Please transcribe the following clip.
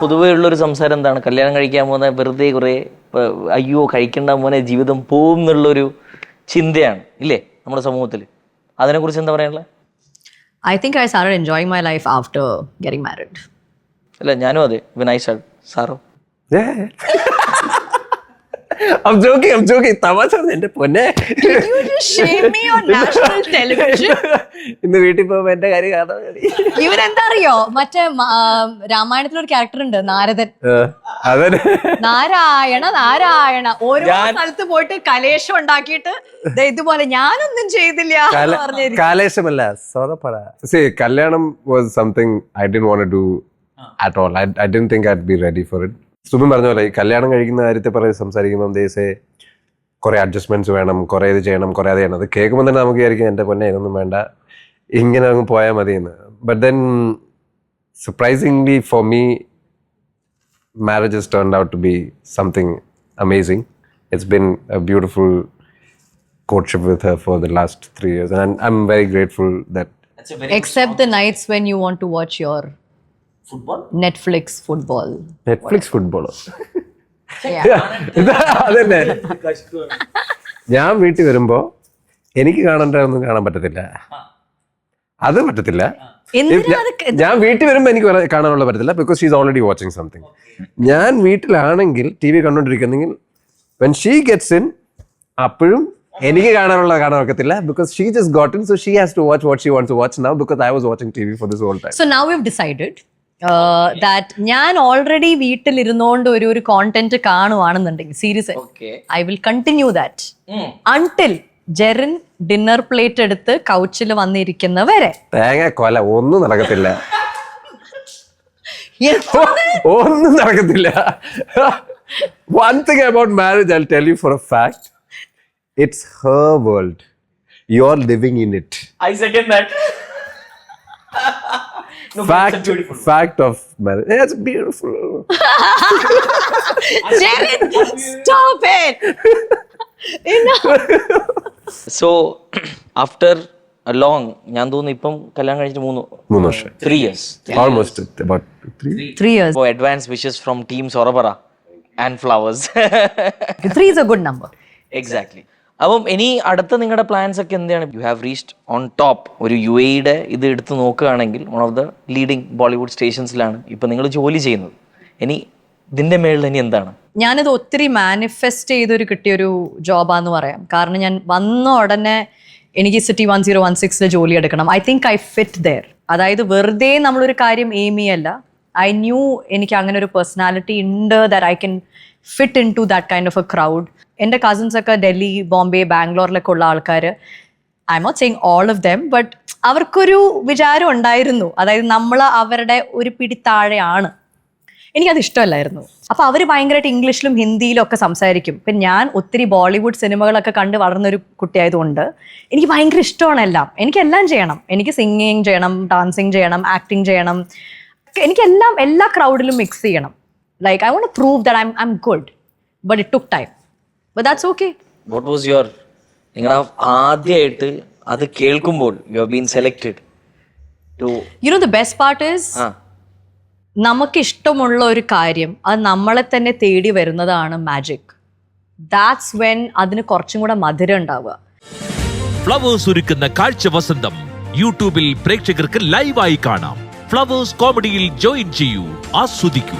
പൊതുവേ ഉള്ളൊരു സംസാരം എന്താണ്? കല്യാണം കഴിക്കാൻ പോകുന്ന വെറുതെ കുറെ അയ്യോ കഴിക്കേണ്ട മോനെ ജീവിതം പോവും എന്നുള്ളൊരു ചിന്തയാണ് ഇല്ലേ നമ്മുടെ സമൂഹത്തിൽ അതിനെക്കുറിച്ച് എന്താ പറയാനുള്ളത് I think I sir enjoy my life after getting married അല്ല ഞാനും അതെ Vinay സാറോ? Yeah. I'm joking, I'm joking. തമാശ എന്റെ പൊന്നെ. Did you just shame me on national television? ഇന്ന് വീട്ടിൽ പോകുമ്പോ എന്റെ കാര്യം കാണാൻ മതി. ഇവരെന്താ അറിയോ മറ്റേ രാമായണത്തിലൊരു ക്യാരക്ടർ ഉണ്ട് നാരദൻ. നാരായണ നാരായണ. ഓരോ സ്ഥലത്ത് പോയിട്ട് കലേശം ഉണ്ടാക്കിയിട്ട് ദേ ഇതുപോലെ ഞാനൊന്നും ചെയ്തില്ല. കാലേശമല്ല സി കല്യാണം was something I didn't want to at all I I didn't think I be ready for it Subin പറഞ്ഞ പോലെ ഈ കല്യാണം കഴിക്കുന്ന കാര്യത്തെ പറഞ്ഞ് സംസാരിക്കുമ്പോൾ ദേശേ കുറെ അഡ്ജസ്റ്റ്മെന്റ്സ് വേണം കുറെ ഇത് ചെയ്യണം കുറെ അത് ചെയ്യണം അത് കേൾക്കുമ്പോൾ തന്നെ നമുക്ക് വിചാരിക്കും എന്റെ പൊന്നെ ഇതൊന്നും വേണ്ട ഇങ്ങനെ അങ്ങ് പോയാൽ മതി എന്ന് but then surprisingly for me marriage has turned out to be something amazing. It's been a beautiful courtship with her for the last three years, and I'm, I'm very grateful that. Except the nights when to watch your football Netflix football. Netflix football. Yeah. ഇതാ അതന്നെ. ഞാൻ വീട്ടിൽ വരുമ്പോ എനിക്ക് കാണേണ്ടതൊന്നും കാണാൻ പറ്റത്തില്ല. അത് പറ്റത്തില്ല. ഞാൻ വീട്ടിൽ വരുമ്പോ എനിക്ക് കാണാനുള്ള പറ്റത്തില്ല because she's already watching something ഞാൻ വീട്ടിലാണെങ്കിൽ ടി വി കണ്ടോണ്ടിരിക്കുന്നെങ്കിൽ വെൻ ഷീ ഗെറ്റ്സ് ഇൻ അപ്പോഴും എനിക്ക് കാണാനുള്ള കാണാൻ ഒക്കത്തില്ല because she just got in so she has to watch what she wants watch now because I was watching T V for this whole time So now we've decided uh, that ഞാൻ already വീട്ടിലിരുന്നോണ്ട് ഒരു ഒരു content കാണുവാണെന്നുണ്ടെങ്കിൽ series I will continue that until Jerin dinner plate എടുത്ത് കൗച്ചിൽ വന്നിരിക്കുന്നവരെ തേങ്ങ കൊല ഒന്നും നടക്കത്തില്ല. ഒന്നും നടക്കത്തില്ല. One thing about marriage I tell you for a fact it's her world you are living in it I second that fact fact of marriage it's beautiful Jared, stop it Enough. So after long ഞാൻ തോന്നുന്നു ഇപ്പം കല്യാണം കഴിച്ചിട്ട് മൂന്ന് മൂന്ന് വർഷം three years almost about three three years അപ്പോൾ advance wishes from team സൊറബറ and flowers three is a good number exactly അപ്പം ഇനി അടുത്ത നിങ്ങളുടെ പ്ലാൻസ് ഒക്കെ എന്താണ്? You have reached on top ഒരു യു എയുടെ ഇത് എടുത്ത് നോക്കുകയാണെങ്കിൽ one of the leading Bollywood സ്റ്റേഷൻസിലാണ് ഇപ്പം നിങ്ങൾ ജോലി ചെയ്യുന്നത്. ഇനി ഇതിന്റെ മേളിൽ ഇനി എന്താണ്? ഞാനിത് ഒത്തിരി മാനിഫെസ്റ്റ് ചെയ്തൊരു കിട്ടിയൊരു ജോബാന്ന് പറയാം. കാരണം ഞാൻ വന്ന ഉടനെ എനിക്ക് സിറ്റി വൺ സീറോ വൺ സിക്സിൽ ജോലി എടുക്കണം. I think I fit there അതായത് വെറുതെ നമ്മളൊരു കാര്യം എയിം ചെയ്യല്ല. ഐ ന്യൂ എനിക്ക് അങ്ങനെ ഒരു പേഴ്സണാലിറ്റി ഉണ്ട് that I can fit in to that kind of a crowd എന്റെ കസിൻസ് ഒക്കെ ഡൽഹി ബോംബെ ബാംഗ്ലൂരിലൊക്കെ ഉള്ള ആൾക്കാർ I'm not saying all of them but അവർക്കൊരു വിചാരം ഉണ്ടായിരുന്നു. അതായത് നമ്മൾ അവരുടെ ഒരു പിടി താഴെയാണ്. എനിക്കത് ഇഷ്ടമല്ലായിരുന്നു. അപ്പൊ അവർ ഭയങ്കരമായിട്ട് ഇംഗ്ലീഷിലും ഹിന്ദിയിലും ഒക്കെ സംസാരിക്കും. ഇപ്പം ഞാൻ ഒത്തിരി ബോളിവുഡ് സിനിമകളൊക്കെ കണ്ട് വളർന്നൊരു കുട്ടിയായതുകൊണ്ട് എനിക്ക് ഭയങ്കര ഇഷ്ടമാണ് എല്ലാം. എനിക്കെല്ലാം ചെയ്യണം. എനിക്ക് സിംഗിങ് ചെയ്യണം ഡാൻസിങ് ചെയ്യണം ആക്ടിങ് ചെയ്യണം. എനിക്കെല്ലാം എല്ലാ ക്രൗഡിലും മിക്സ് ചെയ്യണം. Like I want prove that I I'm good but it took time but that's okay what was your നിങ്ങൾ ആദ്യമായിട്ട് അത് കേൾക്കുമ്പോൾ you have been selected to you know the best part is ആ. നമുക്ക് ഇഷ്ടമുള്ള ഒരു കാര്യം അത് നമ്മളെ തന്നെ തേടി വരുന്നതാണ് മാജിക് ദാറ്റ്സ് വെൻ അതിന് കുറച്ചും കൂടെ മധുരം ഉണ്ടാവുക. ഫ്ലവേഴ്സ് ഒരുക്കുന്ന കാഴ്ച വസന്തം യൂട്യൂബിൽ പ്രേക്ഷകർക്ക് ലൈവായി കാണാം. ഫ്ലവേഴ്സ് കോമഡിയിൽ ജോയിൻ ചെയ്യൂ ആസ്വദിക്കൂ.